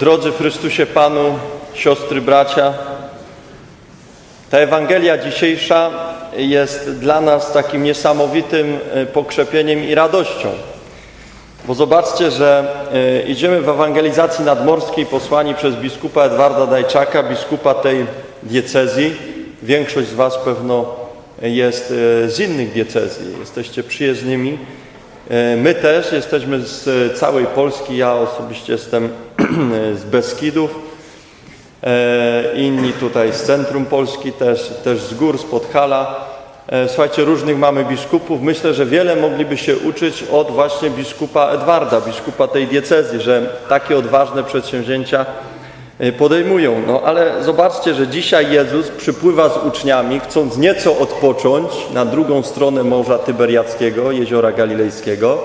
Drodzy Chrystusie Panu, siostry, bracia, ta Ewangelia dzisiejsza jest dla nas takim niesamowitym e, pokrzepieniem i radością. Bo zobaczcie, że e, idziemy w ewangelizacji nadmorskiej posłani przez biskupa Edwarda Dajczaka, biskupa tej diecezji. Większość z Was pewno jest e, z innych diecezji, jesteście przyjezdnymi. E, My też jesteśmy z całej Polski, ja osobiście jestem z Beskidów, E, inni tutaj z centrum Polski, też, też z gór, z Podhala. E, Słuchajcie, różnych mamy biskupów. Myślę, że wiele mogliby się uczyć od właśnie biskupa Edwarda, biskupa tej diecezji, że takie odważne przedsięwzięcia podejmują. No ale zobaczcie, że dzisiaj Jezus przypływa z uczniami, chcąc nieco odpocząć na drugą stronę Morza Tyberiackiego, Jeziora Galilejskiego.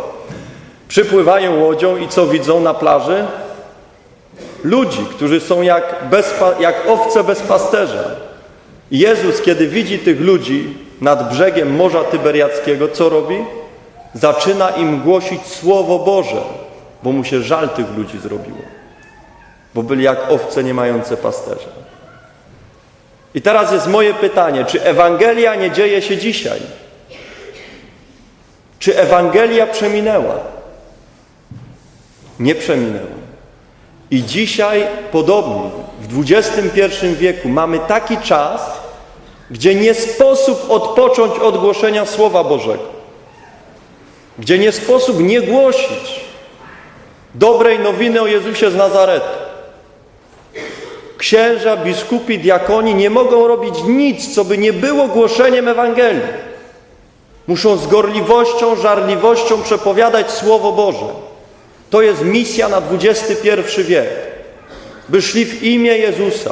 Przypływają łodzią i co widzą na plaży? ludzi, którzy są jak, bez, jak owce bez pasterza. Jezus, kiedy widzi tych ludzi nad brzegiem Morza Tyberiackiego, co robi? Zaczyna im głosić Słowo Boże, bo mu się żal tych ludzi zrobiło. Bo byli jak owce nie mające pasterza. I teraz jest moje pytanie, czy Ewangelia nie dzieje się dzisiaj? Czy Ewangelia przeminęła? Nie przeminęła. I dzisiaj podobnie, w XXI wieku mamy taki czas, gdzie nie sposób odpocząć od głoszenia Słowa Bożego. Gdzie nie sposób nie głosić dobrej nowiny o Jezusie z Nazaretu. Księża, biskupi, diakoni nie mogą robić nic, co by nie było głoszeniem Ewangelii. Muszą z gorliwością, żarliwością przepowiadać Słowo Boże. To jest misja na XXI wiek, by szli w imię Jezusa.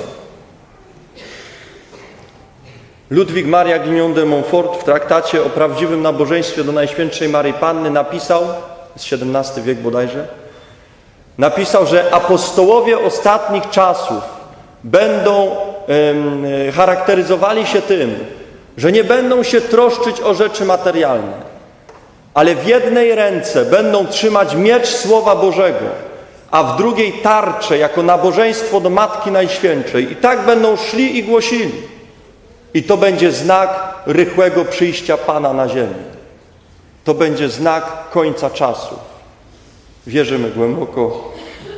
Ludwik Maria Guignon de Montfort w traktacie o prawdziwym nabożeństwie do Najświętszej Maryi Panny napisał, z XVII wiek bodajże, napisał, że apostołowie ostatnich czasów będą em, charakteryzowali się tym, że nie będą się troszczyć o rzeczy materialne, ale w jednej ręce będą trzymać miecz Słowa Bożego, a w drugiej tarczę jako nabożeństwo do Matki Najświętszej. I tak będą szli i głosili. I to będzie znak rychłego przyjścia Pana na ziemię. To będzie znak końca czasu. Wierzymy głęboko,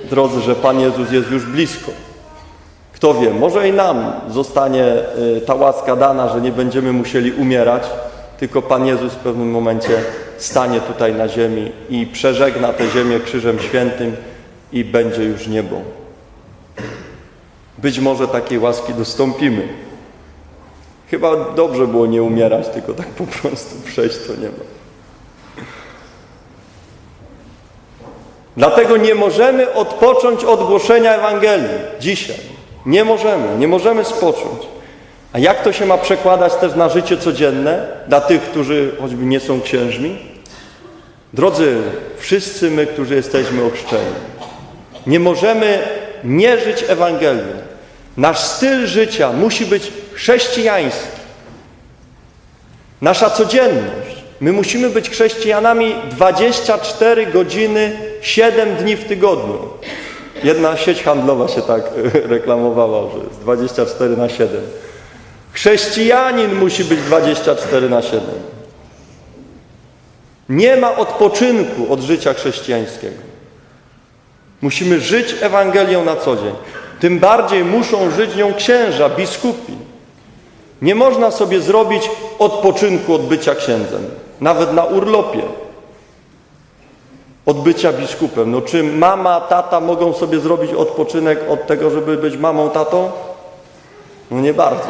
drodzy, że Pan Jezus jest już blisko. Kto wie, może i nam zostanie y, ta łaska dana, że nie będziemy musieli umierać, tylko Pan Jezus w pewnym momencie stanie tutaj na ziemi i przeżegna tę ziemię krzyżem świętym i będzie już niebo. Być może takiej łaski dostąpimy. Chyba dobrze było nie umierać, tylko tak po prostu przejść to niebo. Dlatego nie możemy odpocząć od głoszenia Ewangelii dzisiaj. Nie możemy, nie możemy spocząć. A jak to się ma przekładać też na życie codzienne dla tych, którzy choćby nie są księżmi? Drodzy, wszyscy my, którzy jesteśmy ochrzczeni, nie możemy nie żyć Ewangelią. Nasz styl życia musi być chrześcijański. Nasza codzienność. My musimy być chrześcijanami 24 godziny, 7 dni w tygodniu. Jedna sieć handlowa się tak reklamowała, że jest 24 na 7. Chrześcijanin musi być 24 na 7. Nie ma odpoczynku od życia chrześcijańskiego. Musimy żyć Ewangelią na co dzień. Tym bardziej muszą żyć nią księża, biskupi. Nie można sobie zrobić odpoczynku od bycia księdzem, nawet na urlopie. Od bycia biskupem. No czy mama, tata mogą sobie zrobić odpoczynek od tego, żeby być mamą, tatą? No nie bardzo.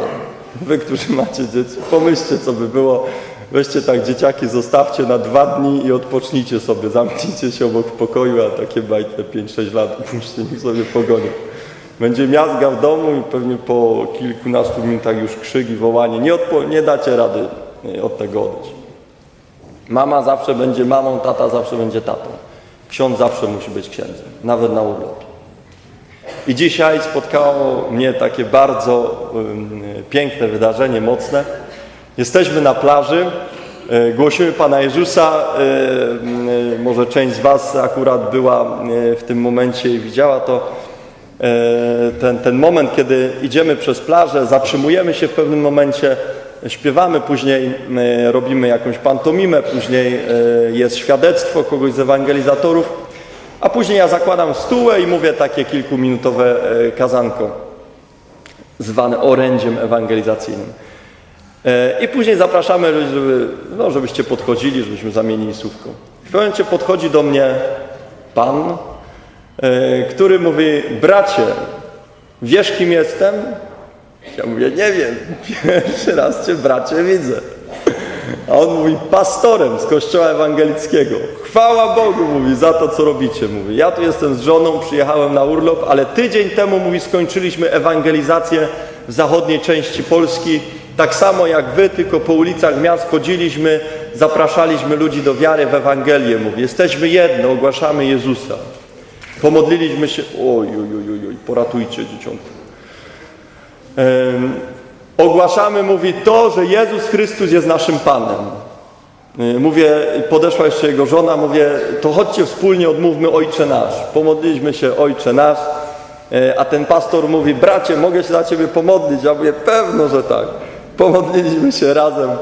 Wy, którzy macie dzieci, pomyślcie, co by było. Weźcie tak dzieciaki, zostawcie na dwa dni i odpocznijcie sobie. Zamknijcie się obok w pokoju, a takie bajtne 5-6 lat puśćcie, niech sobie pogonią. Będzie miazga w domu i pewnie po kilkunastu minutach już krzyk i wołanie. Nie, nie dacie rady nie, od tego odejść. Mama zawsze będzie mamą, tata zawsze będzie tatą. Ksiądz zawsze musi być księdzem, nawet na urlopie. I dzisiaj spotkało mnie takie bardzo piękne wydarzenie, mocne. Jesteśmy na plaży, e, głosimy Pana Jezusa. e, e, Może część z Was akurat była w tym momencie i widziała to. ten, ten moment, kiedy idziemy przez plażę, zatrzymujemy się w pewnym momencie, śpiewamy, później e, robimy jakąś pantomimę, później e, jest świadectwo kogoś z ewangelizatorów, a później ja zakładam stół i mówię takie kilkuminutowe e, kazanko, zwane orędziem ewangelizacyjnym. I później zapraszamy żeby, no, żebyście podchodzili, żebyśmy zamienili słówko. W pewnym momencie podchodzi do mnie pan, który mówi, bracie, wiesz kim jestem? Ja mówię, nie wiem, pierwszy raz cię bracie widzę. A on mówi, pastorem z kościoła ewangelickiego. Chwała Bogu, mówi, za to, co robicie. Mówi, ja tu jestem z żoną, przyjechałem na urlop, ale tydzień temu, mówi, skończyliśmy ewangelizację w zachodniej części Polski. Tak samo jak wy, tylko po ulicach miast chodziliśmy, zapraszaliśmy ludzi do wiary w Ewangelię. Mówi, jesteśmy jedno, ogłaszamy Jezusa. Pomodliliśmy się, oj, oj, oj, oj, poratujcie dzieciątko. Ogłaszamy, mówi, to, że Jezus Chrystus jest naszym Panem. Y, Mówię, podeszła jeszcze jego żona, mówię, to chodźcie wspólnie odmówmy Ojcze Nasz. Pomodliliśmy się Ojcze Nasz, y, a ten pastor mówi, bracie, mogę się za Ciebie pomodlić? Ja mówię, pewno, że tak. Pomodliliśmy się razem y,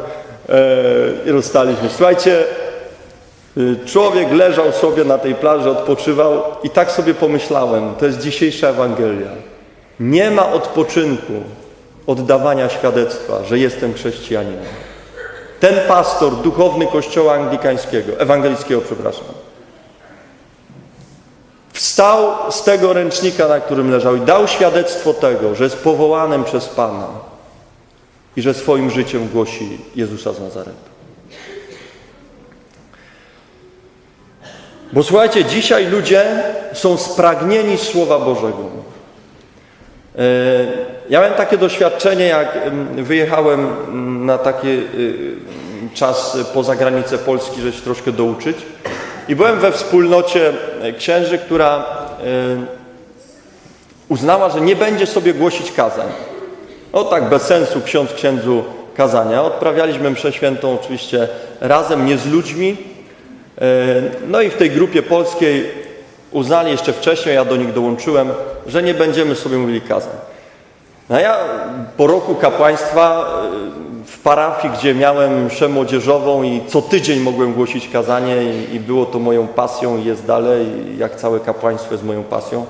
i rozstaliśmy. Słuchajcie, y, człowiek leżał sobie na tej plaży, odpoczywał i tak sobie pomyślałem, to jest dzisiejsza Ewangelia. Nie ma odpoczynku od dawania świadectwa, że jestem chrześcijaninem. Ten pastor, duchowny kościoła anglikańskiego, ewangelickiego, przepraszam, wstał z tego ręcznika, na którym leżał i dał świadectwo tego, że jest powołanym przez Pana i że swoim życiem głosi Jezusa z Nazaretu. Bo słuchajcie, dzisiaj ludzie są spragnieni Słowa Bożego. E, Ja miałem takie doświadczenie, jak em, wyjechałem mm, na taki y, czas poza granicę Polski, żeby się troszkę douczyć. I byłem we wspólnocie e, księży, która e, uznała, że nie będzie sobie głosić kazań. No tak, bez sensu ksiądz księdzu kazania. Odprawialiśmy mszę świętą oczywiście razem, nie z ludźmi. No i w tej grupie polskiej uznali jeszcze wcześniej, ja do nich dołączyłem, że nie będziemy sobie mówili kazań. No ja po roku kapłaństwa y, w parafii, gdzie miałem mszę młodzieżową i co tydzień mogłem głosić kazanie i, było to moją pasją i jest dalej, jak całe kapłaństwo jest moją pasją.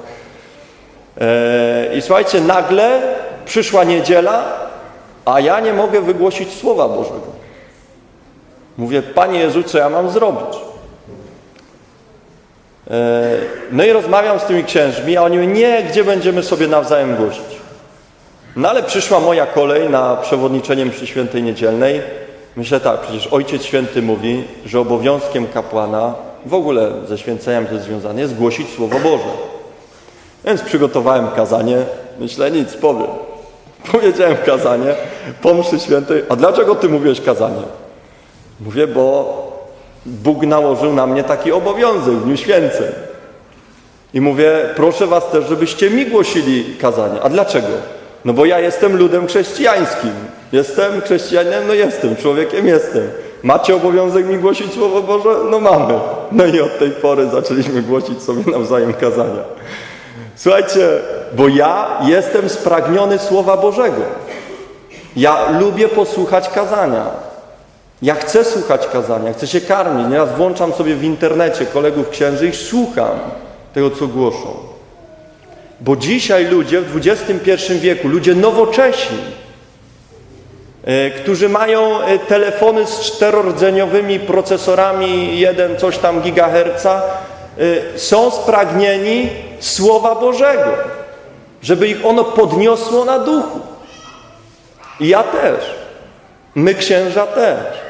E, I słuchajcie, nagle przyszła niedziela, a ja nie mogę wygłosić Słowa Bożego. Mówię, Panie Jezu, co ja mam zrobić? E, No i rozmawiam z tymi księżmi, a oni mówią, nie, gdzie będziemy sobie nawzajem głosić. No ale przyszła moja kolej na przewodniczenie mszy świętej niedzielnej. Myślę tak, przecież Ojciec Święty mówi, że obowiązkiem kapłana, w ogóle ze święceniem to jest związane, jest głosić Słowo Boże. Więc przygotowałem kazanie, myślę, nic, powiem. Powiedziałem kazanie po mszy świętej. A dlaczego ty mówisz kazanie? Mówię, bo Bóg nałożył na mnie taki obowiązek w Dniu Święceń. I mówię, proszę was też, żebyście mi głosili kazanie. A dlaczego? No bo ja jestem ludem chrześcijańskim. Jestem chrześcijaninem? No jestem, człowiekiem jestem. Macie obowiązek mi głosić Słowo Boże? No mamy. No i od tej pory zaczęliśmy głosić sobie nawzajem kazania. Słuchajcie, bo ja jestem spragniony Słowa Bożego. Ja lubię posłuchać kazania. Ja chcę słuchać kazania, chcę się karmić. Nieraz włączam sobie w internecie kolegów księży i słucham tego, co głoszą. Bo dzisiaj ludzie w XXI wieku, ludzie nowocześni, e, którzy mają e, telefony z czterordzeniowymi procesorami, jeden coś tam gigaherca, e, są spragnieni Słowa Bożego, żeby ich ono podniosło na duchu. I ja też. My księża też.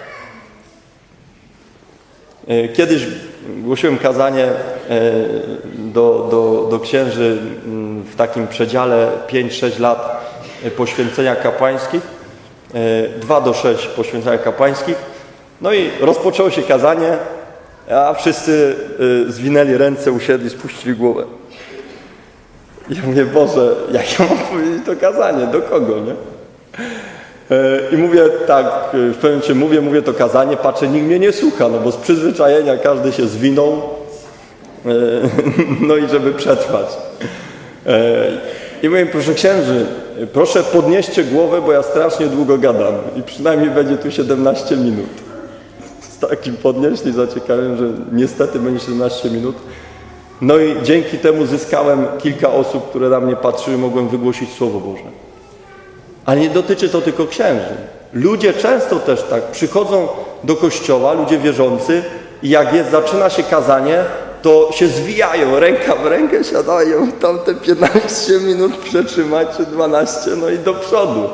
E, Kiedyś głosiłem kazanie e, do, do, do księży w takim przedziale 5-6 lat e, poświęcenia kapłańskich, 2 do 6 poświęcenia kapłańskich. No i rozpoczęło się kazanie, a wszyscy zwinęli ręce, usiedli, spuścili głowę. Ja mówię, Boże, jak ja mam powiedzieć to kazanie? Do kogo, nie? E, I mówię tak, e, w pewnym momencie mówię, mówię to kazanie, patrzę, nikt mnie nie słucha, no bo z przyzwyczajenia każdy się zwinął, e, no i żeby przetrwać. I mówię, proszę księży, proszę podnieście głowę, bo ja strasznie długo gadam i przynajmniej będzie tu 17 minut. Z takim podnieśli zaciekawiem, że niestety będzie 17 minut. No i dzięki temu zyskałem kilka osób, które na mnie patrzyły, mogłem wygłosić Słowo Boże. Ale nie dotyczy to tylko księży. Ludzie często też tak przychodzą do kościoła, ludzie wierzący, i jak jest, zaczyna się kazanie, to się zwijają, ręka w rękę siadają, tam te 15 minut przetrzymać, czy 12, no i do przodu.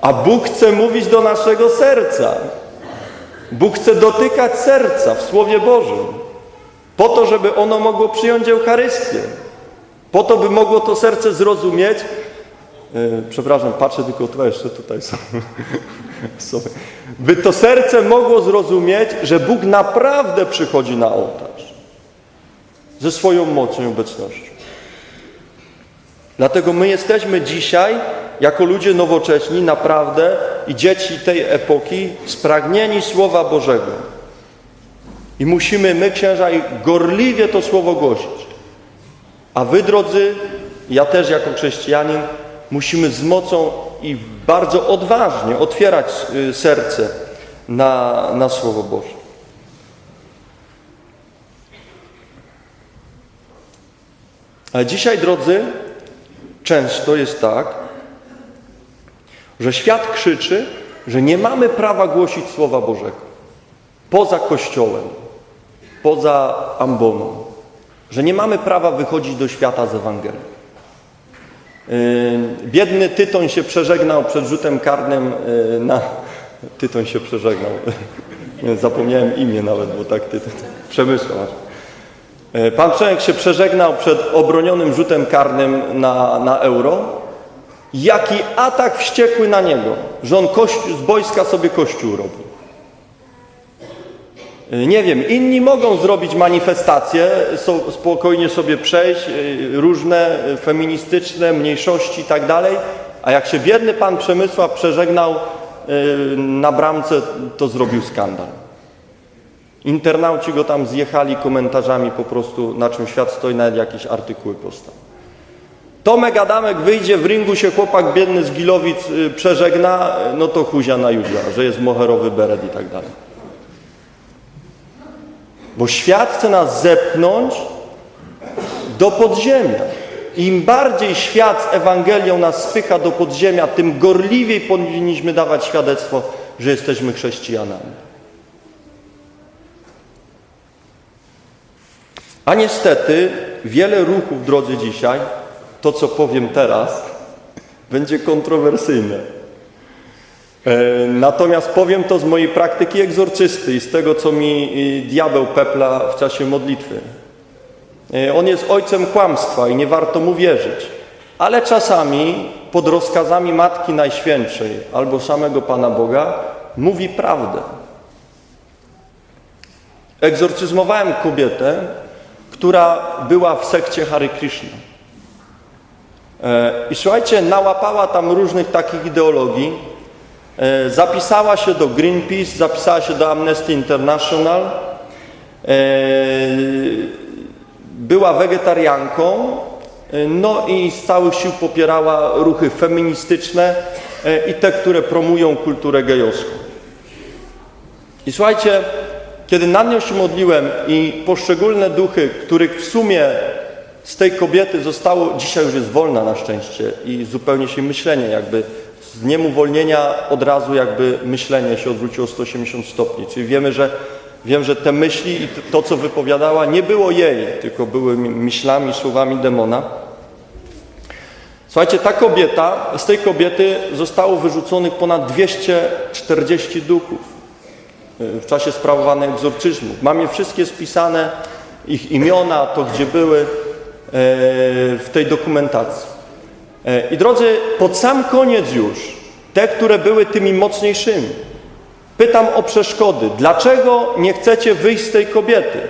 A Bóg chce mówić do naszego serca. Bóg chce dotykać serca w Słowie Bożym. Po to, żeby ono mogło przyjąć Eucharystię. Po to, by mogło to serce zrozumieć. Yy, przepraszam, patrzę tylko tu, jeszcze tutaj są. są. By to serce mogło zrozumieć, że Bóg naprawdę przychodzi na ołtarz. Ze swoją mocą i obecnością. Dlatego my jesteśmy dzisiaj, jako ludzie nowocześni, naprawdę i dzieci tej epoki, spragnieni Słowa Bożego. I musimy, my księża, gorliwie to Słowo głosić. A wy, drodzy, ja też jako chrześcijanin, musimy z mocą i bardzo odważnie otwierać y, serce na, na Słowo Boże. Ale dzisiaj, drodzy, często jest tak, że świat krzyczy, że nie mamy prawa głosić Słowa Bożego poza Kościołem, poza amboną, że nie mamy prawa wychodzić do świata z Ewangelią. Biedny Tytoń się przeżegnał przed rzutem karnym yy, na... Tytoń się przeżegnał. Zapomniałem imię nawet, bo tak Tytoń. Przemysław. Yy, Pan Przemek się przeżegnał przed obronionym rzutem karnym na, na euro. Jaki atak wściekły na niego, że on kościół, z boiska sobie kościół robi. Nie wiem, inni mogą zrobić manifestacje, spokojnie sobie przejść, y, różne y, feministyczne, mniejszości i tak dalej, a jak się biedny pan Przemysław przeżegnał na bramce, to zrobił skandal. Internauci go tam zjechali komentarzami po prostu, na czym świat stoi, nawet jakieś artykuły powstały. Tomek Adamek wyjdzie, w ringu się chłopak biedny z Gilowic przeżegna, no to huzia na Judia, że jest moherowy beret i tak dalej. Bo świat chce nas zepchnąć do podziemia. Im bardziej świat z Ewangelią nas spycha do podziemia, tym gorliwiej powinniśmy dawać świadectwo, że jesteśmy chrześcijanami. A niestety wiele ruchów, drodzy dzisiaj, to co powiem teraz, będzie kontrowersyjne. E, Natomiast powiem to z mojej praktyki egzorcysty i z tego, co mi y, diabeł pepla w czasie modlitwy. E, On jest ojcem kłamstwa i nie warto mu wierzyć. Ale czasami pod rozkazami Matki Najświętszej albo samego Pana Boga mówi prawdę. Egzorcyzmowałem kobietę, która była w sekcie Hare Krishna. E, I słuchajcie, nałapała tam różnych takich ideologii. E, Zapisała się do Greenpeace, zapisała się do Amnesty International. E, Była wegetarianką, e, no i z całych sił popierała ruchy feministyczne i te, które promują kulturę gejowską. I słuchajcie, kiedy nad nią się modliłem i poszczególne duchy, których w sumie z tej kobiety zostało, dzisiaj już jest wolna na szczęście i zupełnie się myślenie jakby z dniem uwolnienia od razu jakby myślenie się odwróciło 180 stopni. Czyli wiemy, że wiem, że te myśli i to, co wypowiadała, nie było jej, tylko były mi- myślami, słowami demona. Słuchajcie, ta kobieta, z tej kobiety zostało wyrzuconych ponad 240 duchów w czasie egzorcyzmów. Mam je wszystkie spisane, ich imiona, to gdzie były e, w tej dokumentacji. E, I drodzy, pod sam koniec już, te, które były tymi mocniejszymi, pytam o przeszkody. Dlaczego nie chcecie wyjść z tej kobiety?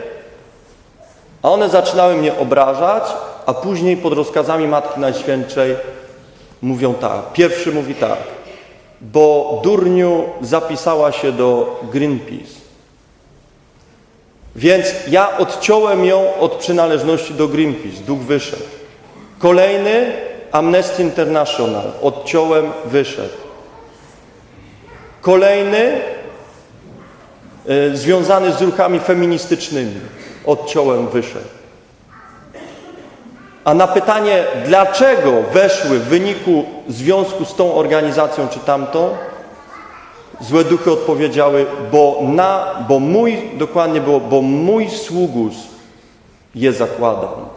A one zaczynały mnie obrażać, a później pod rozkazami Matki Najświętszej mówią tak. Pierwszy mówi tak, bo durniu zapisała się do Greenpeace. Więc ja odciąłem ją od przynależności do Greenpeace, duch wyszedł. Kolejny Amnesty International, odciąłem, wyszedł. Kolejny y, związany z ruchami feministycznymi, odciąłem, wyszedł. A na pytanie, dlaczego weszły w wyniku związku z tą organizacją czy tamtą, złe duchy odpowiedziały, bo, na, bo mój, dokładnie było, bo mój sługus je zakładał.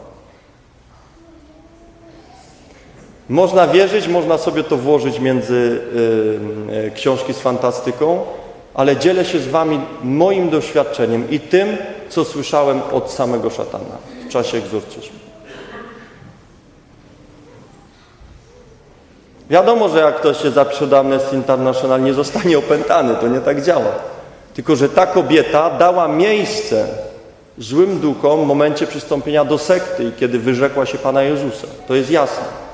Można wierzyć, można sobie to włożyć między y, y, książki z fantastyką, ale dzielę się z Wami moim doświadczeniem i tym, co słyszałem od samego szatana w czasie egzorcyzmu. Wiadomo, że jak ktoś się zapisze do Amnesty International, nie zostanie opętany, to nie tak działa. Tylko, że ta kobieta dała miejsce złym duchom w momencie przystąpienia do sekty i kiedy wyrzekła się Pana Jezusa. To jest jasne.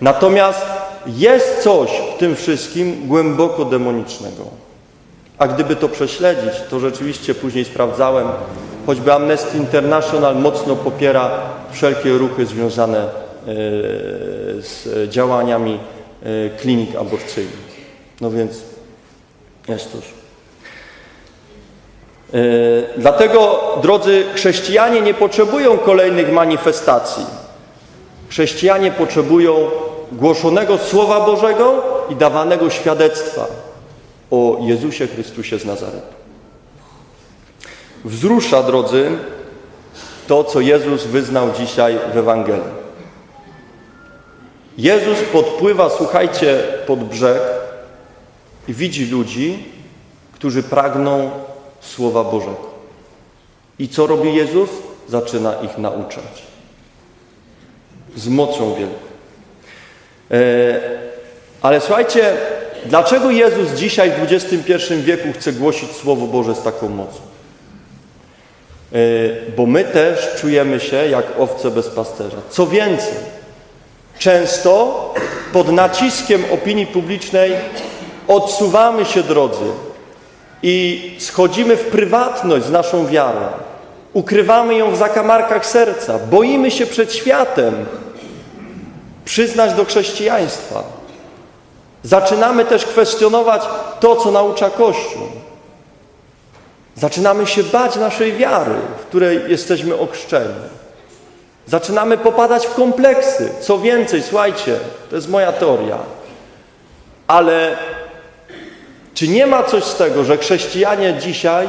Natomiast jest coś w tym wszystkim głęboko demonicznego. A gdyby to prześledzić, to rzeczywiście później sprawdzałem, choćby Amnesty International mocno popiera wszelkie ruchy związane e, z działaniami e, klinik aborcyjnych. No więc jest cóż. E, Dlatego, drodzy chrześcijanie, nie potrzebują kolejnych manifestacji. Chrześcijanie potrzebują głoszonego Słowa Bożego i dawanego świadectwa o Jezusie Chrystusie z Nazaretu. Wzrusza, drodzy, to, co Jezus wyznał dzisiaj w Ewangelii. Jezus podpływa, słuchajcie, pod brzeg i widzi ludzi, którzy pragną Słowa Bożego. I co robi Jezus? Zaczyna ich nauczać. Z mocą wielką. E, Ale słuchajcie, dlaczego Jezus dzisiaj w XXI wieku chce głosić Słowo Boże z taką mocą? E, Bo my też czujemy się jak owce bez pasterza. Co więcej, często pod naciskiem opinii publicznej odsuwamy się, drodzy, i schodzimy w prywatność z naszą wiarą. Ukrywamy ją w zakamarkach serca. Boimy się przed światem przyznać do chrześcijaństwa. Zaczynamy też kwestionować to, co naucza Kościół. Zaczynamy się bać naszej wiary, w której jesteśmy ochrzczeni. Zaczynamy popadać w kompleksy. Co więcej, słuchajcie, to jest moja teoria, ale czy nie ma coś z tego, że chrześcijanie dzisiaj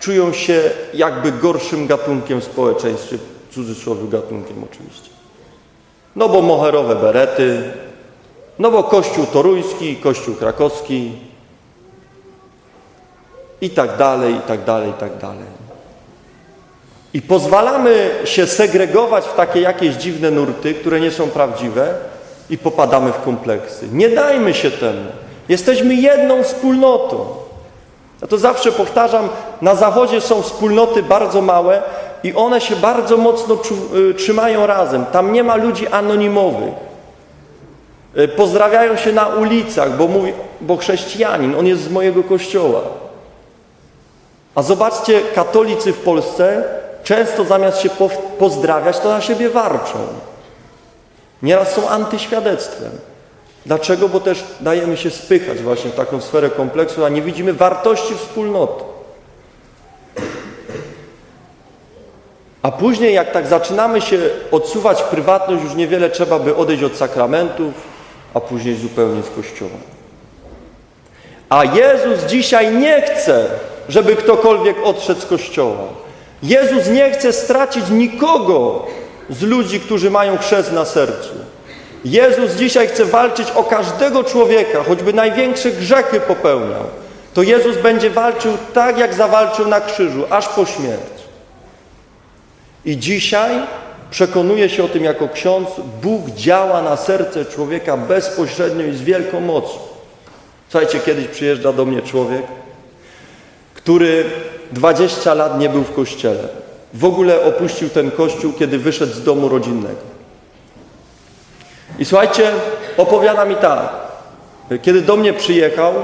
czują się jakby gorszym gatunkiem w społeczeństwie, w cudzysłowie gatunkiem oczywiście? No bo moherowe berety, no bo kościół toruński, kościół krakowski i tak dalej, i tak dalej, i tak dalej. I pozwalamy się segregować w takie jakieś dziwne nurty, które nie są prawdziwe i popadamy w kompleksy. Nie dajmy się temu. Jesteśmy jedną wspólnotą. Ja to zawsze powtarzam, na Zachodzie są wspólnoty bardzo małe i one się bardzo mocno y, trzymają razem. Tam nie ma ludzi anonimowych. Y, Pozdrawiają się na ulicach, bo, mówi, bo chrześcijanin, on jest z mojego kościoła. A zobaczcie, katolicy w Polsce często zamiast się pozdrawiać, to na siebie warczą. Nieraz są antyświadectwem. Dlaczego? Bo też dajemy się spychać właśnie w taką sferę kompleksu, a nie widzimy wartości wspólnoty. A później, jak tak zaczynamy się odsuwać prywatność, już niewiele trzeba by odejść od sakramentów, a później zupełnie z Kościoła. A Jezus dzisiaj nie chce, żeby ktokolwiek odszedł z Kościoła. Jezus nie chce stracić nikogo z ludzi, którzy mają chrzest na sercu. Jezus dzisiaj chce walczyć o każdego człowieka, choćby największe grzechy popełniał. To Jezus będzie walczył tak, jak zawalczył na krzyżu, aż po śmierć. I dzisiaj przekonuję się o tym jako ksiądz, Bóg działa na serce człowieka bezpośrednio i z wielką mocą. Słuchajcie, kiedyś przyjeżdża do mnie człowiek, który 20 lat nie był w kościele. W ogóle opuścił ten kościół, kiedy wyszedł z domu rodzinnego. I słuchajcie, opowiada mi tak. Kiedy do mnie przyjechał,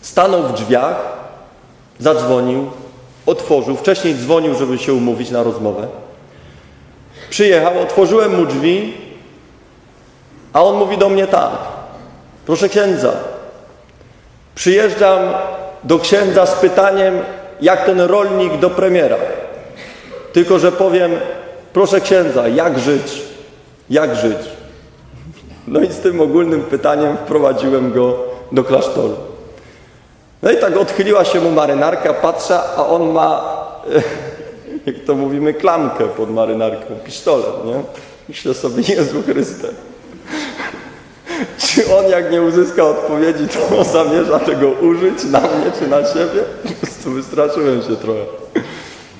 stanął w drzwiach, zadzwonił, otworzył, wcześniej dzwonił, żeby się umówić na rozmowę. Przyjechał, otworzyłem mu drzwi, a on mówi do mnie tak: Proszę księdza, przyjeżdżam do księdza z pytaniem, jak ten rolnik do premiera. Tylko, że powiem, proszę księdza, jak żyć? Jak żyć? No i z tym ogólnym pytaniem wprowadziłem go do klasztoru. No i tak odchyliła się mu marynarka, patrzę, a on ma, jak to mówimy, klamkę pod marynarką, pistolet, nie? Myślę sobie, Jezu Chryste. Czy on jak nie uzyska odpowiedzi, to zamierza tego użyć na mnie czy na siebie? Po prostu wystraszyłem się trochę.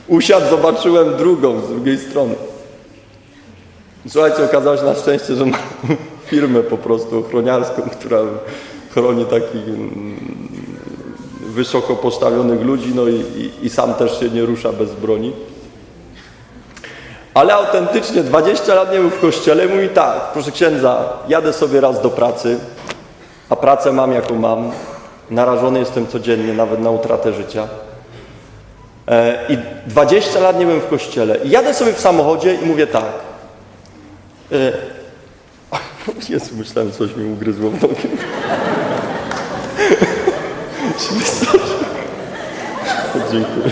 Usiadł, zobaczyłem drugą z drugiej strony. Słuchajcie, okazało się na szczęście, że ma firmę po prostu ochroniarską, która chroni takich mm, wysoko postawionych ludzi, no i, i, i sam też się nie rusza bez broni. Ale autentycznie 20 lat nie był w kościele mówi tak, proszę księdza, jadę sobie raz do pracy, a pracę mam jaką mam, narażony jestem codziennie nawet na utratę życia. E, I 20 lat nie byłem w kościele. I jadę sobie w samochodzie i mówię tak. E, Jezu, myślałem, coś mi ugryzło w nogi. Dziękuję.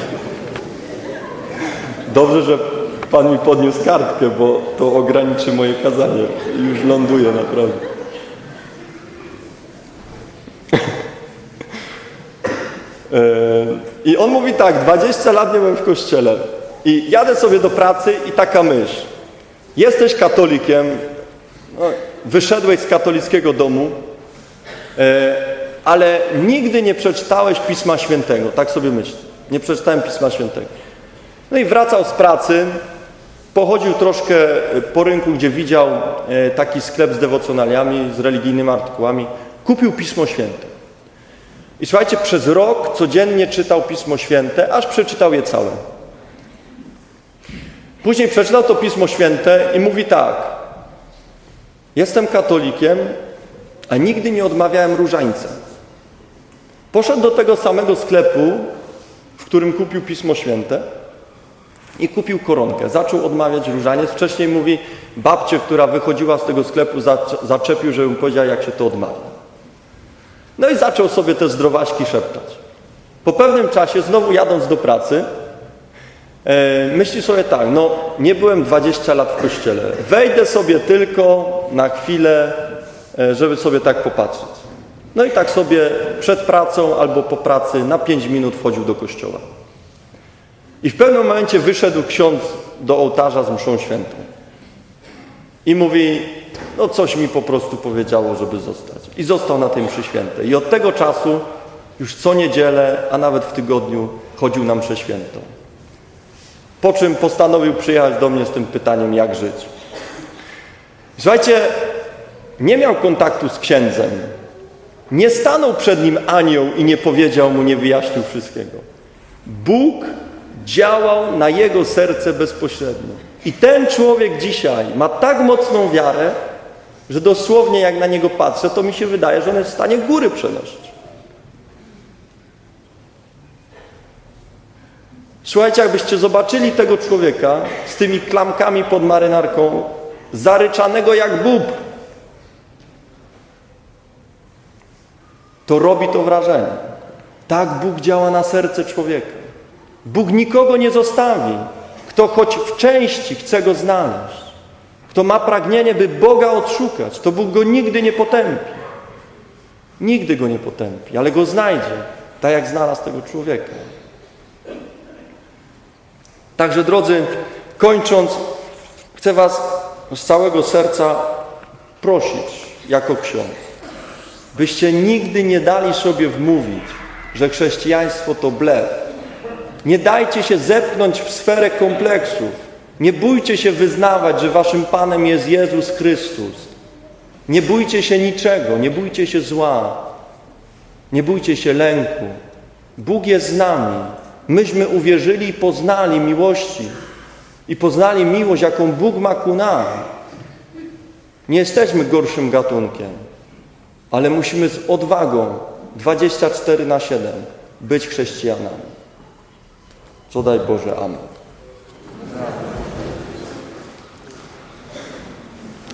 Dobrze, że Pan mi podniósł kartkę, bo to ograniczy moje kazanie. Już ląduję naprawdę. E, I on mówi tak, 20 lat nie byłem w kościele i jadę sobie do pracy i taka myśl. Jesteś katolikiem, no, wyszedłeś z katolickiego domu, e, ale nigdy nie przeczytałeś Pisma Świętego, tak sobie myślę. Nie przeczytałem Pisma Świętego. No i wracał z pracy, pochodził troszkę po rynku, gdzie widział e, taki sklep z dewocjonaliami, z religijnymi artykułami, kupił Pismo Święte. I słuchajcie, przez rok codziennie czytał Pismo Święte, aż przeczytał je całe. Później przeczytał to Pismo Święte i mówi tak. Jestem katolikiem, a nigdy nie odmawiałem różańca. Poszedł do tego samego sklepu, w którym kupił Pismo Święte i kupił koronkę. Zaczął odmawiać różaniec. Wcześniej mówi, babcię, która wychodziła z tego sklepu, zac- zaczepił, żeby mu powiedział, jak się to odmawia. No i zaczął sobie te zdrowaśki szeptać. Po pewnym czasie, znowu jadąc do pracy, e, myśli sobie tak, no nie byłem 20 lat w kościele, wejdę sobie tylko na chwilę, e, żeby sobie tak popatrzeć. No i tak sobie przed pracą albo po pracy na 5 minut wchodził do kościoła. I w pewnym momencie wyszedł ksiądz do ołtarza z mszą świętą. I mówi, no coś mi po prostu powiedziało, żeby zostać. I został na tej mszy świętej. I od tego czasu już co niedzielę, a nawet w tygodniu chodził na mszę świętą. Po czym postanowił przyjechać do mnie z tym pytaniem, jak żyć. Słuchajcie, nie miał kontaktu z księdzem. Nie stanął przed nim anioł i nie powiedział mu, nie wyjaśnił wszystkiego. Bóg działał na jego serce bezpośrednio. I ten człowiek dzisiaj ma tak mocną wiarę, że dosłownie jak na niego patrzę, to mi się wydaje, że on jest w stanie góry przenosić. Słuchajcie, jakbyście zobaczyli tego człowieka z tymi klamkami pod marynarką, zaryczanego jak bób, to robi to wrażenie. Tak Bóg działa na serce człowieka. Bóg nikogo nie zostawi, kto choć w części chce Go znaleźć. Kto ma pragnienie, by Boga odszukać, to Bóg go nigdy nie potępi. Nigdy go nie potępi, ale go znajdzie, tak jak znalazł tego człowieka. Także drodzy, kończąc, chcę Was z całego serca prosić jako ksiądz, byście nigdy nie dali sobie wmówić, że chrześcijaństwo to blef. Nie dajcie się zepchnąć w sferę kompleksów. Nie bójcie się wyznawać, że waszym Panem jest Jezus Chrystus. Nie bójcie się niczego, nie bójcie się zła, nie bójcie się lęku. Bóg jest z nami. Myśmy uwierzyli i poznali miłości i poznali miłość, jaką Bóg ma ku nam. Nie jesteśmy gorszym gatunkiem, ale musimy z odwagą 24 na 7 być chrześcijanami. Co daj Boże, amen.